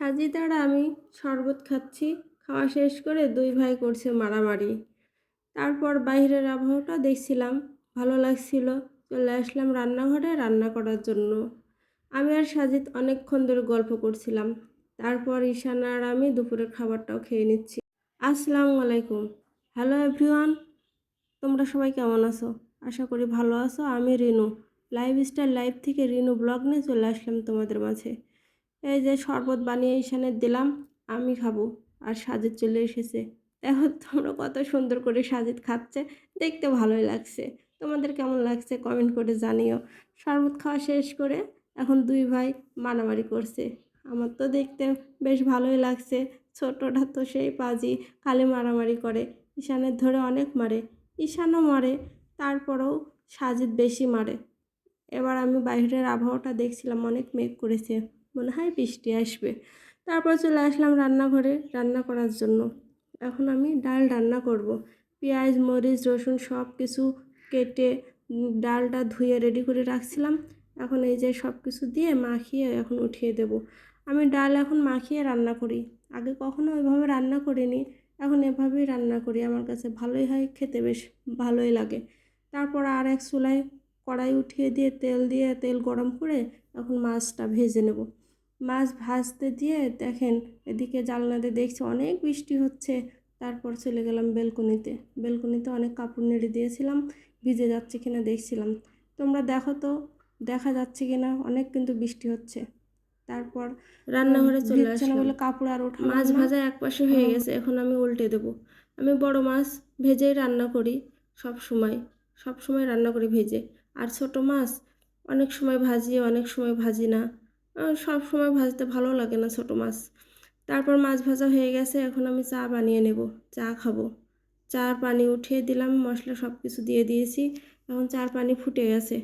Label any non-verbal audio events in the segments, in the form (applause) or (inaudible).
সাজিদ আর আমি শরবত খাচ্ছি, খাওয়া শেষ করে দুই ভাই করছে মারামারি। তারপর বাইরের আবহাওয়াটা দেখছিলাম, ভালো লাগছিল। চলে আসলাম রান্নাঘরে রান্না করার জন্য। আমি আর সাজিদ অনেকক্ষণ ধরে গল্প করছিলাম। তারপর ঈশান আর আমি দুপুরের খাবারটাও খেয়ে নিচ্ছি। আসসালামু আলাইকুম। হ্যালো এভরিওয়ান, তোমরা সবাই কেমন আছো? আশা করি ভালো আছো। আমি রিনু লাইফ স্টাইল লাইফ থেকে রিনু ব্লগ নিয়ে চলে আসলাম তোমাদের মাঝে। এই যে শরবত বানিয়ে ঈশানের দিলাম, আমি খাব। আর সাজিদ চলে এসেছে। এখন তোমরা কত সুন্দর করে সাজিদ খাচ্ছে, দেখতে ভালোই লাগছে। তোমাদের কেমন লাগছে কমেন্ট করে জানিও। শরবত খাওয়া শেষ করে এখন দুই ভাই মারামারি করছে। আমার তো দেখতে বেশ ভালোই লাগছে। ছোটটা তো সেই পাজি, খালি মারামারি করে। ঈশানের ধরে অনেক মারে। ঈশানও মারে, তারপরেও সাজিদ বেশি মারে। এবার আমি বাইরের আবহাওয়াটা দেখছিলাম, অনেক মেঘ করেছে। মনে হয় বৃষ্টি আসবে। তারপর চলে আসলাম রান্নাঘরে রান্না করার জন্য। এখন আমি ডাল রান্না করব। পেঁয়াজ, মরিচ, রসুন সব কিছু কেটে ডালটা ধুয়ে রেডি করে রাখছিলাম। এখন এই যে সব কিছু দিয়ে মাখিয়ে এখন উঠিয়ে দেব। আমি ডাল এখন মাখিয়ে রান্না করি। আগে কখনো ওইভাবে রান্না করিনি। এখন এভাবেই রান্না করি। আমার কাছে ভালোই হয়, খেতে বেশ ভালোই লাগে। তারপর আর এক চুলায় কড়াই উঠিয়ে দিয়ে তেল দিয়ে তেল গরম করে এখন মাছটা ভেজে নেব। মাছ ভাজতে দিয়ে দেখেন এদিকে জানলাতে দেখছি অনেক বৃষ্টি হচ্ছে। তারপর চলে গেলাম বেলকনিতে। বেলকনিতে অনেক কাপড় নেড়ে দিয়েছিলাম ভিজে যাচ্ছে কিনা দেখছিলাম। তোমরা দেখো তো দেখা যাচ্ছে কিনা অনেক কিন্তু বৃষ্টি হচ্ছে। তারপর রান্নাঘরে চলে ভিজছে না বলে কাপড় আর ওঠা মাছ ভাজা এক পাশে হয়ে গেছে এখন আমি উল্টে দেব। আমি বড় মাছ ভেজেই রান্না করি সব সময়। সব সময় রান্না করি ভেজে। আর ছোট মাছ অনেক সময় ভাজি অনেক সময় ভাজি না। সব সময় ভাজতে ভালো লাগে না ছোট মাছ। তারপর মাছ ভাজা হয়ে গেছে, এখন আমি চা বানিয়ে নেব, চা খাব। চার পানি উঠিয়ে দিলাম, মশলা সব কিছু দিয়ে দিয়েছি, এখন চার পানি ফুটে গেছে।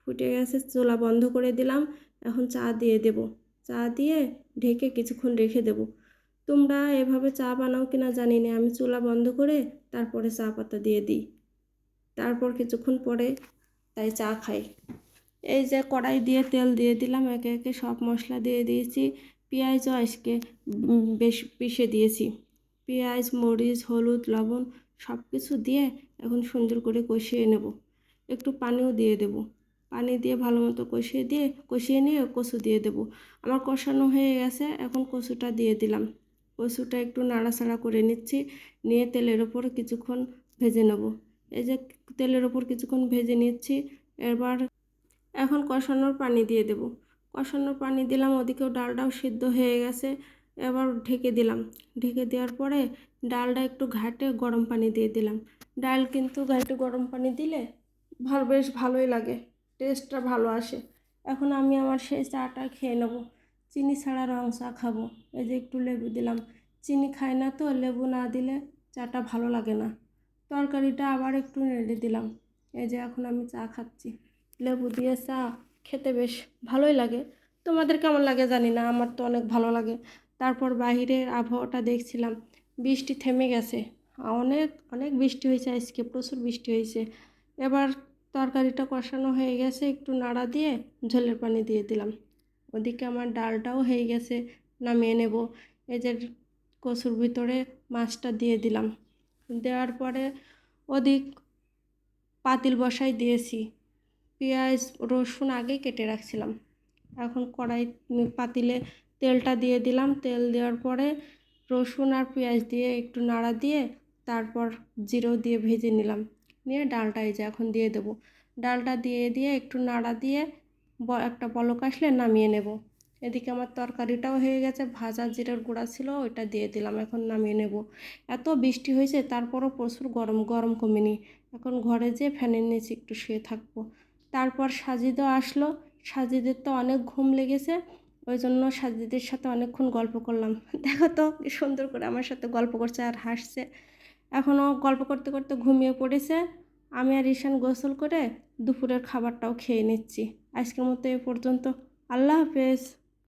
ফুটে গেছে, চোলা বন্ধ করে দিলাম, এখন চা দিয়ে দেব। চা দিয়ে ঢেকে কিছুক্ষণ রেখে দেব। তোমরা এভাবে চা বানাও কিনা জানি না, আমি চুলা বন্ধ করে তারপরে চা পাতা দিয়ে দিই। তারপর কিছুক্ষণ পরে তাই চা খাই। এই যে কড়াই দিয়ে তেল দিয়ে দিলাম, একে একে সব মশলা দিয়ে দিয়েছি। পেঁয়াজও আজকে বেশ পিষে দিয়েছি। পেঁয়াজ, মরিচ, হলুদ, লবণ সব কিছু দিয়ে এখন সুন্দর করে কষিয়ে নেব। একটু পানিও দিয়ে দেব। পানি দিয়ে ভালো মতো কষিয়ে দিয়ে, কষিয়ে নিয়ে কচু দিয়ে দেব। আমার কষানো হয়ে গেছে, এখন কচুটা দিয়ে দিলাম। কচুটা একটু নাড়াচাড়া করে নিচ্ছি, নিয়ে তেলের ওপর কিছুক্ষণ ভেজে নেব। এই যে তেলের ওপর কিছুক্ষণ ভেজে নিচ্ছি, এবার এখন কষানোর পানি দিয়ে দেব। কষানোর পানি দিলাম ওদিকেও ডালটাও সিদ্ধ হয়ে গেছে, এবার ঢেকে দিলাম। ঢেকে দেওয়ার পরে ডালটা একটু ঘাটে গরম পানি দিয়ে দিলাম। ডাল কিন্তু ঘাটে গরম পানি দিলে ভালো, বেশ ভালোই লাগে, টেস্টটা ভালো আসে। এখন আমি আমার সেই চাটা খেয়ে নেব। চিনি ছাড়া রং চা খাব। এই যে একটু লেবু দিলাম। চিনি খাই না তো, লেবু না দিলে চাটা ভালো লাগে না। তরকারিটা আবার একটু নেড়ে দিলাম। এই যে এখন আমি চা খাচ্ছি। লেবু দিয়ে চা, খেতে বেশ ভালোই লাগে। তোমাদের কেমন লাগে জানি না, আমার তো অনেক ভালো লাগে। তারপর বাইরের আবহাওয়াটা দেখছিলাম, বৃষ্টি থেমে গেছে। অনেক অনেক বৃষ্টি হয়েছে আজকে, প্রচুর বৃষ্টি হয়েছে। এবার তরকারিটা কষানো হয়ে গেছে, একটু নাড়া দিয়ে ঝোলের পানি দিয়ে দিলাম। ওদিকে আমার ডালটাও হয়ে গেছে, নামিয়ে নেব। যে কচুর ভিতরে মাছটা দিয়ে দিলাম। দেওয়ার পরে ওদিক পাতিল বসাই দিয়েছি। পেঁয়াজ, রসুন আগে কেটে রাখছিলাম। এখন কড়াই পাতিলে তেলটা দিয়ে দিলাম। তেল দেওয়ার পরে রসুন আর পেঁয়াজ দিয়ে একটু নাড়া দিয়ে তারপর জিরো দিয়ে ভেজে নিলাম। নিয়ে ডালটা এই যে এখন দিয়ে দেবো। ডালটা দিয়ে দিয়ে একটু নাড়া দিয়ে একটা বলক আসলে নামিয়ে নেব। এদিকে আমার তরকারিটাও হয়ে গেছে। ভাজা জিরের গুঁড়া ছিল, ওইটা দিয়ে দিলাম। এখন নামিয়ে নেব। এত বৃষ্টি হয়েছে, তারপরও প্রচুর গরম গরম কমেনি। এখন ঘরে যেয়ে ফ্যানের নিচে একটু শুয়ে থাকব। তারপর সাজিদও আসলো। সাজিদের তো অনেক ঘুম লেগেছে। ওই জন্য সাজিদের সাথে অনেকক্ষণ গল্প করলাম। (laughs) দেখো তো সুন্দর করে আমার সাথে গল্প করছে আর হাসছে। এখনও গল্প করতে করতে ঘুমিয়ে পড়েছে। আমি আর ঈশান গোসল করে দুপুরের খাবারটাও খেয়ে নিচ্ছি। আজকের মতো এ পর্যন্ত। আল্লাহ হাফেজ।